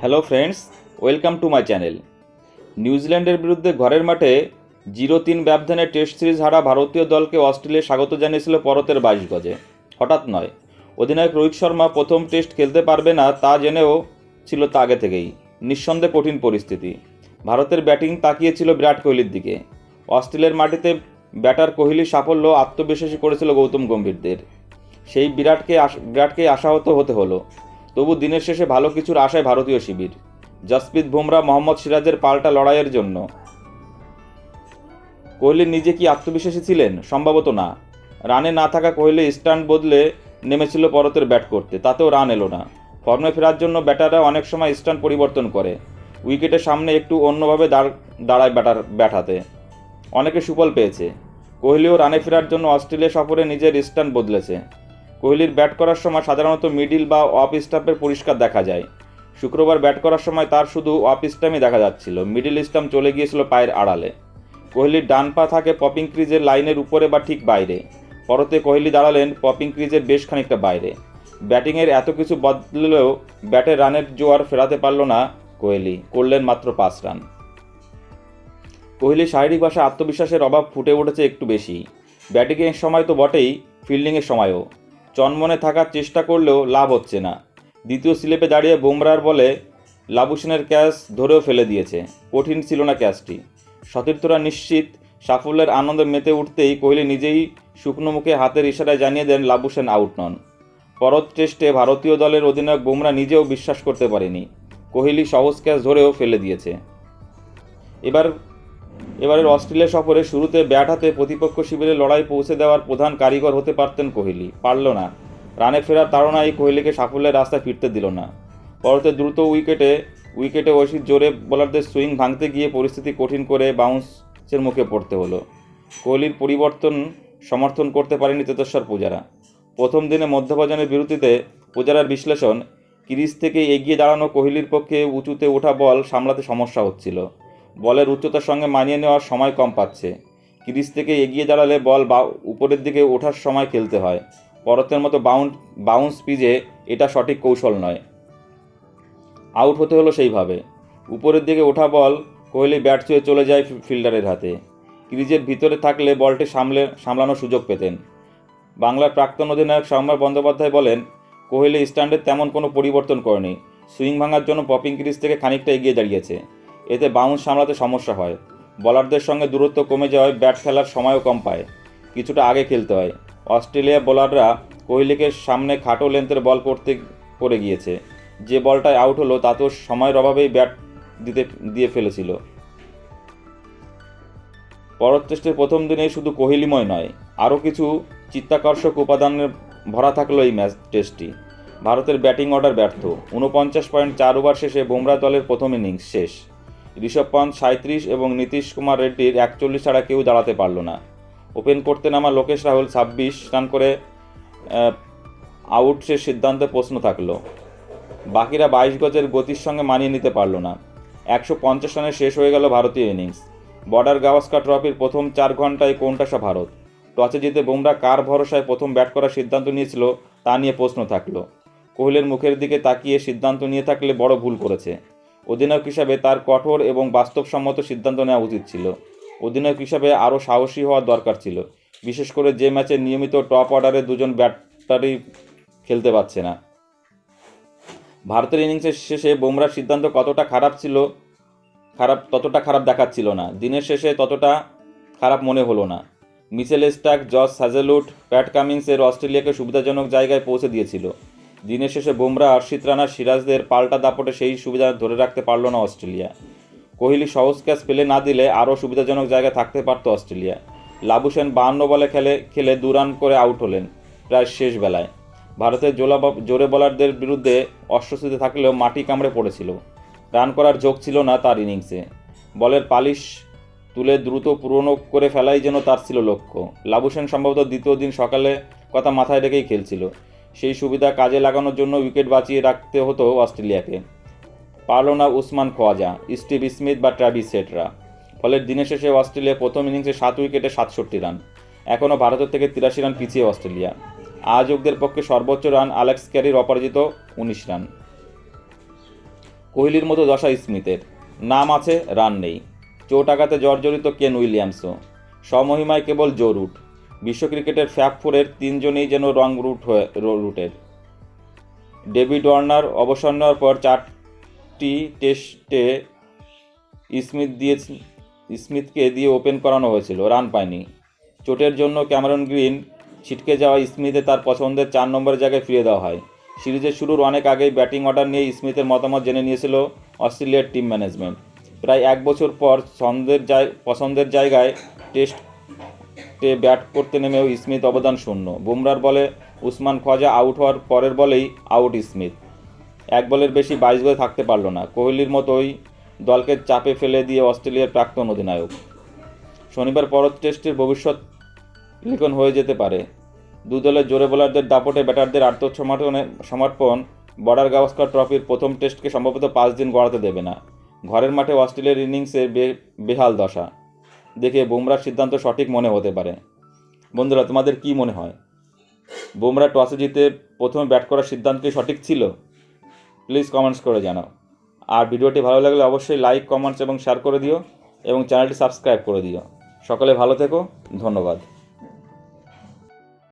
Hello friends welcome to my channel নিউজিল্যান্ডের বিরুদ্ধে ঘরের মাঠে জিরো তিন ব্যবধানে টেস্ট সিরিজ হারা ভারতীয় দলকে অস্ট্রেলিয়া স্বাগত জানিয়েছিল পরতের বাইশ গজে। হঠাৎ নয়। অধিনায়ক রোহিত শর্মা প্রথম টেস্ট খেলতে পারবে না তা জেনেও ছিল তা আগে থেকেই। নিঃসন্দেহে কঠিন পরিস্থিতি। ভারতের ব্যাটিং তাকিয়েছিল বিরাট কোহলির দিকে। অস্ট্রেলিয়ার মাটিতে ব্যাটার কোহলির সাফল্য আত্মবিশ্বাসী করেছিল গৌতম গম্ভীরদের। সেই বিরাটকে বিরাটকে আশাহত হতে হলো। তবু দিনের শেষে ভালো কিছুর আশায় ভারতীয় শিবির। জসপ্রীত বুমরা, মোহাম্মদ সিরাজের পাল্টা লড়াইয়ের জন্য। কোহলি নিজে কি আত্মবিশ্বাসী ছিলেন? সম্ভবত না। রানে না থাকা কোহলি স্ট্যান্ড বদলে নেমেছিল পরতের ব্যাট করতে। তাতেও রান এলো না। ফর্মে ফেরার জন্য ব্যাটাররা অনেক সময় স্ট্যান্ড পরিবর্তন করে। উইকেটের সামনে একটু অন্যভাবে দাঁড়, দাঁড়ায় ব্যাটার, ব্যাট হাতে। অনেকে সুফল পেয়েছে। কোহলিও রানে ফেরার জন্য অস্ট্রেলিয়া সফরে নিজের স্ট্যান্ড বদলেছে। কোহলির ব্যাট করার সময় সাধারণত মিডিল বা অফ স্টাম্পের পরিষ্কার দেখা যায়। শুক্রবার ব্যাট করার সময় তার শুধু অফ স্টাম্পই দেখা যাচ্ছিল। মিডিল স্টাম্প চলে গিয়েছিল পায়ের আড়ালে। কোহলির ডান পা থাকে পপিং ক্রিজের লাইনের উপরে বা ঠিক বাইরে। পরতে কোহলি দাঁড়ালেন পপিং ক্রিজের বেশ খানিকটা বাইরে। ব্যাটিংয়ের এত কিছু বদলেও ব্যাটের রানের জোয়ার ফেরাতে পারল না কোহলি। করলেন মাত্র পাঁচ রান। কোহলি শারীরিক ভাষা আত্মবিশ্বাসের অভাব ফুটে উঠেছে একটু বেশি। ব্যাটিংয়ের সময় তো বটেই, ফিল্ডিংয়ের সময়ও। চনমনে থাকার চেষ্টা করলেও লাভ হচ্ছে না। দ্বিতীয় স্লিপে দাঁড়িয়ে বুমরার বলে লাবুসেনের ক্যাচ ধরেও ফেলে দিয়েছে। কঠিন ছিল না ক্যাচটি। সতীর্থরা নিশ্চিত সাফল্যের আনন্দে মেতে উঠতেই কোহলি নিজেই শুকনো মুখে হাতের ইশারায় জানিয়ে দেন লাবুসেন আউট নন। পরত টেস্টে ভারতীয় দলের অধিনায়ক বুমরা নিজেও বিশ্বাস করতে পারেনি। কোহলি সহজ ক্যাচ ধরেও ফেলে দিয়েছে। এবার এবারের অস্ট্রেলিয়া সফরে শুরুতে ব্যাট হাতে প্রতিপক্ষ শিবিরে লড়াই পৌঁছে দেওয়ার প্রধান কারিগর হতে পারতেন কোহলি। পারল না। রানে ফেরার তাড়নাই কোহলিকে সাফল্যের রাস্তায় ফিরতে দিল না। পরতে দ্রুত উইকেটে উইকেটে অসিত জোরে বোলারদের সুইং ভাঙতে গিয়ে পরিস্থিতি কঠিন করে বাউন্সের মুখে পড়তে হলো। কোহলির পরিবর্তন সমর্থন করতে পারেনি তেতস্বর পূজারা। প্রথম দিনে মধ্যভজনের বিরতিতে পূজারার বিশ্লেষণ, ক্রিজ থেকে এগিয়ে দাঁড়ানো কোহলির পক্ষে উঁচুতে ওঠা বল সামলাতে সমস্যা হচ্ছিল। বলের উচ্চতার সঙ্গে মানিয়ে নেওয়ার সময় কম পাচ্ছে। ক্রিজ থেকে এগিয়ে দাঁড়ালে বল বা উপরের দিকে ওঠার সময় খেলতে হয়। পরতের মতো বাউন্ড বাউন্স পিজে এটা সঠিক কৌশল নয়। আউট হতে হলো সেইভাবে। উপরের দিকে ওঠা বল কোহলি ব্যাট ছুঁয়ে চলে যায় ফিল্ডারের হাতে। ক্রিজের ভিতরে থাকলে বলটি সামলে সামলানোর সুযোগ পেতেন। বাংলার প্রাক্তন অধিনায়ক সৌম্য বন্দ্যোপাধ্যায় বলেন, কোহলি স্ট্যান্ডের তেমন কোনো পরিবর্তন করেনি। সুইং ভাঙার জন্য পপিং ক্রিজ থেকে খানিকটা এগিয়ে দাঁড়িয়েছে। এতে বাউন্স সামলাতে সমস্যা হয়। বলারদের সঙ্গে দূরত্ব কমে যাওয়ায় ব্যাট খেলার সময়ও কম পায়। কিছুটা আগে খেলতে হয়। অস্ট্রেলিয়া বোলাররা কোহলিকে সামনে খাটো লেন্থের বল করতে করে গিয়েছে। যে বলটায় আউট হলো তাতেও সময়ের অভাবেই ব্যাট দিতে, দিয়ে ফেলেছিল। পরের টেস্টের প্রথম দিনে শুধু কোহলিময় নয়, আরও কিছু চিত্তাকর্ষক উপাদানের ভরা থাকল এই ম্যাচ, টেস্টটি। ভারতের ব্যাটিং অর্ডার ব্যর্থ। উনপঞ্চাশ পয়েন্ট চার ওভার শেষে বুমরা দলের প্রথম ইনিংস শেষ। ঋষভ পন্থ সাঁত্রিশ এবং নীতিশ কুমার রেড্ডির একচল্লিশ ছাড়া কেউ দাঁড়াতে পারল না। ওপেন করতে নামা লোকেশ রাহুল ছাব্বিশ রান করে আউট সে সিদ্ধান্তে প্রশ্ন থাকল। বাকিরা বাইশ গজের গতির সঙ্গে মানিয়ে নিতে পারল না। একশো পঞ্চাশ রানে শেষ হয়ে গেল ভারতীয় ইনিংস। বর্ডার গাভাস্কার ট্রফির প্রথম চার ঘন্টায় কোনটাসা ভারত? টসে জিতে বুমরা কার ভরসায় প্রথম ব্যাট করার সিদ্ধান্ত নিয়েছিল, তা নিয়ে প্রশ্ন থাকল। কোহলির মুখের দিকে তাকিয়ে সিদ্ধান্ত নিয়ে থাকলে বড় ভুল করেছে। অধিনায়ক হিসাবে তার কঠোর এবং বাস্তবসম্মত সিদ্ধান্ত নেওয়া উচিত ছিল। অধিনায়ক হিসাবে আরও সাহসী হওয়ার দরকার ছিল। বিশেষ করে যে ম্যাচে নিয়মিত টপ অর্ডারে দুজন ব্যাটারই খেলতে পারছে না। ভারতের ইনিংসের শেষে বুমরার সিদ্ধান্ত কতটা খারাপ ছিল, খারাপ, ততটা খারাপ দেখাচ্ছিল না। দিনের শেষে ততটা খারাপ মনে হলো না। Mitchell Starc Josh Hazlewood Pat কামিংসের অস্ট্রেলিয়াকে সুবিধাজনক জায়গায় পৌঁছে দিয়েছিল। দিনের শেষে বুমরা অর্শিত রানা সিরাজদের পাল্টা দাপটে সেই সুবিধা ধরে রাখতে পারল না অস্ট্রেলিয়া। কোহলি সহজ ক্যাচ পেলে না দিলে আরও সুবিধাজনক জায়গায় থাকতে পারত অস্ট্রেলিয়া। লাবুসেন বাহান্ন বলে খেলে খেলে দু রান করে আউট হলেন প্রায় শেষ বেলায়। ভারতের জোলা জোরে বলারদের বিরুদ্ধে অস্বস্তিতে থাকলেও মাটি কামড়ে পড়েছিল। রান করার যোগ ছিল না তার ইনিংসে। বলের পালিশ তুলে দ্রুত পূরণ করে ফেলাই যেন তার ছিল লক্ষ্য। লাবুসেন সম্ভবত দ্বিতীয় দিন সকালে কথা মাথায় রেখেই খেলছিল। সেই সুবিধা কাজে লাগানোর জন্য উইকেট বাঁচিয়ে রাখতে হতো অস্ট্রেলিয়াকে। পারল না উসমান খোয়াজা, স্টিভ স্মিথ বা ট্রাভিস সেটরা। ফলে দিনের শেষে অস্ট্রেলিয়া প্রথম ইনিংসে সাত উইকেটে সাতষট্টি রান। এখনও ভারতের থেকে তিরাশি রান পিছিয়ে অস্ট্রেলিয়া। আয়োজকদের পক্ষে সর্বোচ্চ রান আলেক্স ক্যারির অপরাজিত উনিশ রান। কোহলির মতো দশা স্মিথের। নাম আছে রান নেই। চোট আঘাতে জর্জরিত কেন উইলিয়ামসও। স্বমহিমায় কেবল জো রুট বিশ্ব ক্রিকেটের ফ্যাপ ফোরের তিনজনেই যেন রং রুট হয়ে রুটের। ডেভিড ওয়ার্নার অবসর নেওয়ার পর চারটি টেস্টে স্মিথ দিয়ে স্মিথকে দিয়ে ওপেন করানো হয়েছিল, রান পায়নি। চোটের জন্য ক্যামেরন গ্রিন ছিটকে যাওয়া স্মিথে তার পছন্দের চার নম্বরের জায়গায় ফিরিয়ে দেওয়া হয়। সিরিজের শুরুর অনেক আগেই ব্যাটিং অর্ডার নিয়ে স্মিথের মতামত জেনে নিয়েছিল অস্ট্রেলিয়ার টিম ম্যানেজমেন্ট। প্রায় এক বছর পর ছন্দের জায়, পছন্দের জায়গায় টেস্টে ব্যাট করতে নেমেও স্মিথ অবদান শূন্য। বুমরার বলে উসমান খোয়াজা আউট হওয়ার পরের বলেই আউট স্মিথ। এক বলের বেশি বাইশ বলে থাকতে পারল না। কোহলির মতোই দলকে চাপে ফেলে দিয়ে অস্ট্রেলিয়ার প্রাক্তন অধিনায়ক। শনিবার পরত টেস্টের ভবিষ্যৎ লিখন হয়ে যেতে পারে। দু দলের জোরে বোলারদের দাপটে ব্যাটারদের আত্মসমর্পণে সমর্পণ বর্ডার গাভাস্কর ট্রফির প্রথম টেস্টকে সম্ভবত পাঁচ দিন গড়াতে দেবে না। ঘরের মাঠে অস্ট্রেলিয়ার ইনিংসের বেহাল দশা। দেখে বুমরার সিদ্ধান্ত সঠিক মনে হতে পারে। বন্ধুরা, তোমাদের কি মনে হয়? বুমরা টসে জিতে প্রথমে ব্যাট করার সিদ্ধান্ত সঠিক ছিল? প্লিজ কমেন্টস করে জানাও। আর ভিডিওটি ভালো লাগলে অবশ্যই লাইক, কমেন্টস এবং শেয়ার করে দিও এবং চ্যানেলটি সাবস্ক্রাইব করে দিও। সকলে ভালো থেকো, ধন্যবাদ।